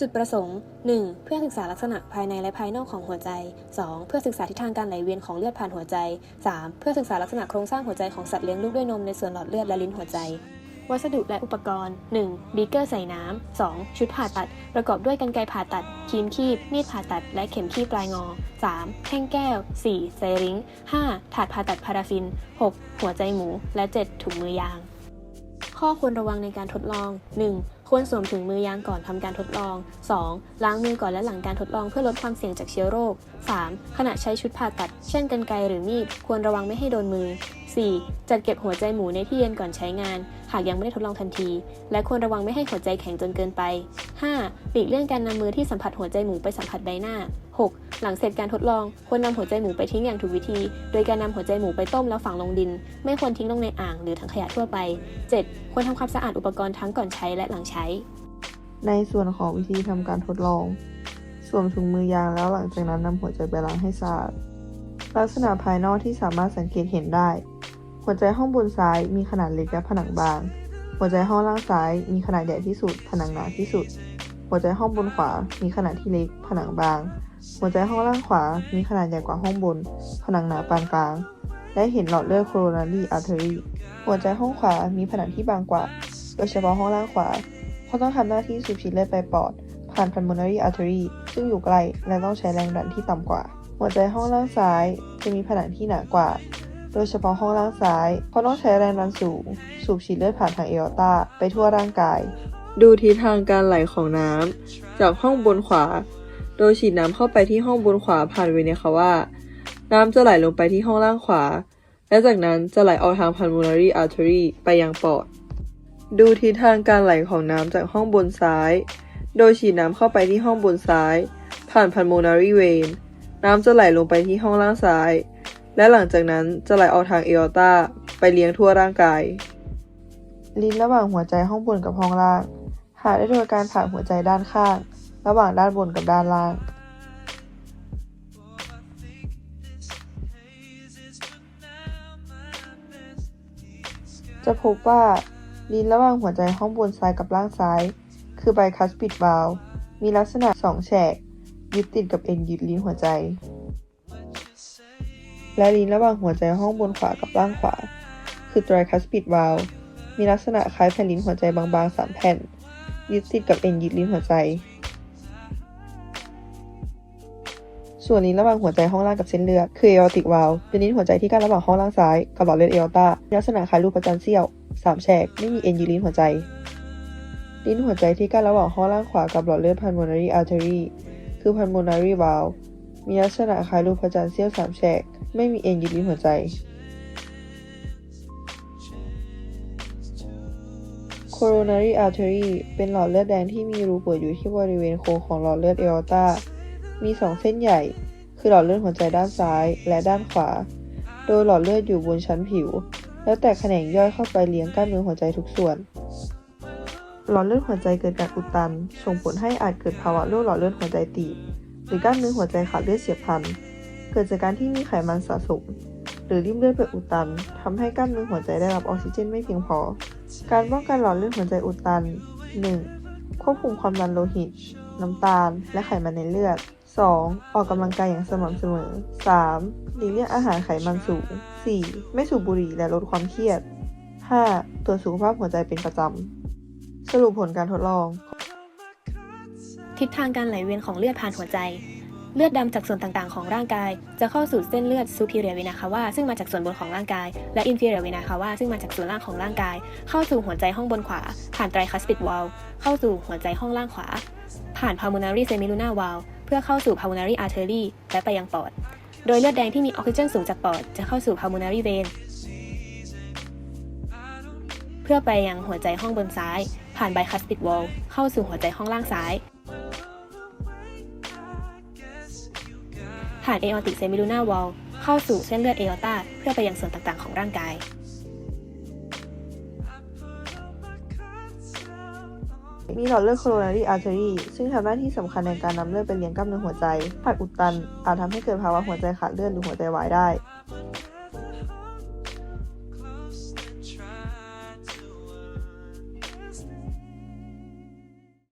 จุดประสงค์ 1. เพื่อศึกษาลักษณะภายในและภายนอกของหัวใจ 2. เพื่อศึกษาทิศทางการไหลเวียนของเลือดผ่านหัวใจ 3. เพื่อศึกษาลักษณะโครงสร้างหัวใจของสัตว์เลี้ยงลูกด้วยนมในส่วนหลอดเลือดและลิ้นหัวใจ วัสดุและอุปกรณ์ 1. บีเกอร์ใส่น้ำ 2. ชุดผ่าตัด ประกอบด้วยกรรไกรผ่าตัดครีมคีบ มีดผ่าตัด และเข็มคีบปลายงอ 3. แท่งแก้ว 4. ไซริง 5. ถาดผ่าตัดพาราฟิน 6. หัวใจหมู และ 7. ถุงมือยางข้อควรระวังในการทดลอง 1. ควรสวมถุงมือยางก่อนทำการทดลอง 2. ล้างมือก่อนและหลังการทดลองเพื่อลดความเสี่ยงจากเชื้อโรค 3. ขณะใช้ชุดผ่าตัด เช่นกรรไกรหรือมีด ควรระวังไม่ให้โดนมือ 4. จัดเก็บหัวใจหมูในที่เย็นก่อนใช้งาน หากยังไม่ได้ทดลองทันที และควรระวังไม่ให้หัวใจแข็งจนเกินไป 5. หลีกเลี่ยงการนำมือที่สัมผัสหัวใจหมูไปสัมผัสใบหน้า 6. หลังเสร็จการทดลอง ควรนำหัวใจหมูไปทิ้งอย่างถูกวิธี โดยการนำหัวใจหมูไปต้มแล้วฝังลงดิน ไม่ควรทิ้งลงในอ่างหรือถังขยะทั่วไป 7. ควรทำความสะอาดอุปกรณ์ทั้งก่อนใช้และหลังใช้ในส่วนของวิธีทำการทดลอง สวมถุงมือยางแล้วหลังจากนั้นนำหัวใจไปล้างให้สะอาด ลักษณะภายนอกที่สามารถสังเกตเห็นได้ หัวใจห้องบนซ้ายมีขนาดเล็กและผนังบาง หัวใจห้องล่างซ้ายมีขนาดใหญ่ที่สุด ผนังหนาที่สุด หัวใจห้องบนขวา มีขนาดที่เล็ก ผนังบาง หัวใจห้องล่างขวา มีขนาดใหญ่กว่าห้องบน ผนังหนาปานกลาง และเห็นหลอดเลือด coronary artery หัวใจห้องขวา มีผนังที่บางกว่า โดยเฉพาะห้องล่างขวา เราต้องทำหน้าที่สูบฉีดเลือดไปปอด ผ่าน pulmonary artery ซึ่งอยู่ไกลและต้องใช้แรงดันที่ต่ำกว่า หัวใจห้องล่างซ้ายจะมีผนังที่หนากว่า โดยเฉพาะห้องล่างซ้ายเพราะต้องใช้แรงดันสูง สูบฉีดเลือดผ่านทางเออตาไปทั่วร่างกาย ดูทิศทางการไหลของน้ำจากห้องบนขวา โดยฉีดน้ำเข้าไปที่ห้องบนขวาผ่านเวเนคาวาน้ำจะไหลลงไปที่ห้องล่างขวา และจากนั้นจะไหลออกทาง pulmonary artery ไปยังปอด ดูทิศทางการไหลของน้ำจากห้องบนซ้าย โดยฉีดน้ำเข้าไปที่ห้องบนซ้าย ผ่าน pulmonary vein น้ำจะไหลลงไปที่ห้องล่างซ้าย และหลังจากนั้นจะไหลออกทางเออตาไปเลี้ยงทั่วร่างกาย ลิ้นระหว่างหัวใจห้องบนกับห้องล่าง หาได้โดยการผ่านหัวใจด้านข้าง ระหว่างด้านบนกับด้านล่างจะพบว่า ลิ้นระหว่างหัวใจห้องบนซ้ายกับล่างซ้าย คือไบคัสปิดวาลมีลักษณะสองแฉก ยึดติดกับเอ็นยึดลิ้นหัวใจ และลิ้นระหว่างหัวใจห้องบนขวากับล่างขวา คือไตรคัสปิดวาลมีลักษณะคล้ายแผ่นลิ้นหัวใจบางๆสามแผ่น ยึดติดกับเอ็นยึดลิ้นหัวใจ ส่วนลิ้นระหว่างหัวใจห้องล่างกับเส้นเลือดคือ aortic valve เป็นลิ้นหัวใจที่กั้นระหว่างห้องล่างซ้ายกับหลอดเลือด aorta มีลักษณะคล้ายรูปพระจันเสี้ยว สามแฉกไม่มีเอ็นยึดลิ้นหัวใจ ลิ้นหัวใจที่กั้นระหว่างห้องล่างขวากับหลอดเลือด pulmonary artery คือ pulmonary valve มีลักษณะคล้ายรูปพระจันทร์เสี้ยวสามแฉก ไม่มีเอ็นยึดลิ้นหัวใจ coronary artery เป็นหลอดเลือดแดงที่มีรูเปิดอยู่ที่บริเวณโค้งของหลอดเลือด aorta มีสองเส้นใหญ่ คือหลอดเลือดหัวใจด้านซ้ายและด้านขวา โดยหลอดเลือดอยู่บนชั้นผิว แล้วแต่แขนงย่อยเข้าไปเลี้ยงกล้ามเนื้อหัวใจทุกส่วน หลอดเลือดหัวใจเกิดการอุดตัน ส่งผลให้อาจเกิดภาวะโรคหลอดเลือดหัวใจตีบหรือกล้ามเนื้อหัวใจขาดเลือดเฉียบพลัน เกิดจากการที่มีไขมันสะสม หรือริ่มเลือดไปอุดตันทำให้กล้ามเนื้อหัวใจได้รับออกซิเจนไม่เพียงพอ การป้องกันหลอดเลือดหัวใจอุดตัน 1. ควบคุมความดันโลหิต น้ำตาล และไขมันในเลือด 2. ออกกำลังกายอย่างสม่ำเสมอ 3. หลีกเลี่ยงอาหารไขมันสูง 4. ไม่สูบบุหรี่และลดความเครียด 5. ตรวจสุขภาพหัวใจเป็นประจำ สรุปผลการทดลอง ทิศทางการไหลเวียนของเลือดผ่านหัวใจ เลือดดำจากส่วนต่างๆ ของร่างกาย จะเข้าสู่เส้นเลือด superior vena cava ซึ่งมาจากส่วนบนของร่างกาย และ inferior vena cava ซึ่งมาจากส่วนล่างของร่างกาย เข้าสู่หัวใจห้องบนขวา ผ่านไตรคัสปิดวาลเข้าสู่หัวใจห้องล่างขวา ผ่าน pulmonary semilunar valve เพื่อเข้าสู่ pulmonary artery และไปยังปอด โดยเลือดแดงที่มีออกซิเจนสูงจากปอดจะเข้าสู่ pulmonary vein เพื่อไปยังหัวใจห้องบนซ้าย ผ่าน bicuspid wall เข้าสู่หัวใจห้องล่างซ้าย ผ่าน aortic semilunar wall เข้าสู่เส้นเลือด aorta เพื่อไปยังส่วนต่างๆ ของร่างกาย มีหลอดเลือด coronary artery ซึ่งทำหน้าที่สำคัญในการนำเลือดไปเลี้ยงกล้ามเนื้อหัวใจหากอุดตันอาจทำให้เกิดภาวะหัวใจขาดเลือดหรือหัวใจวายได้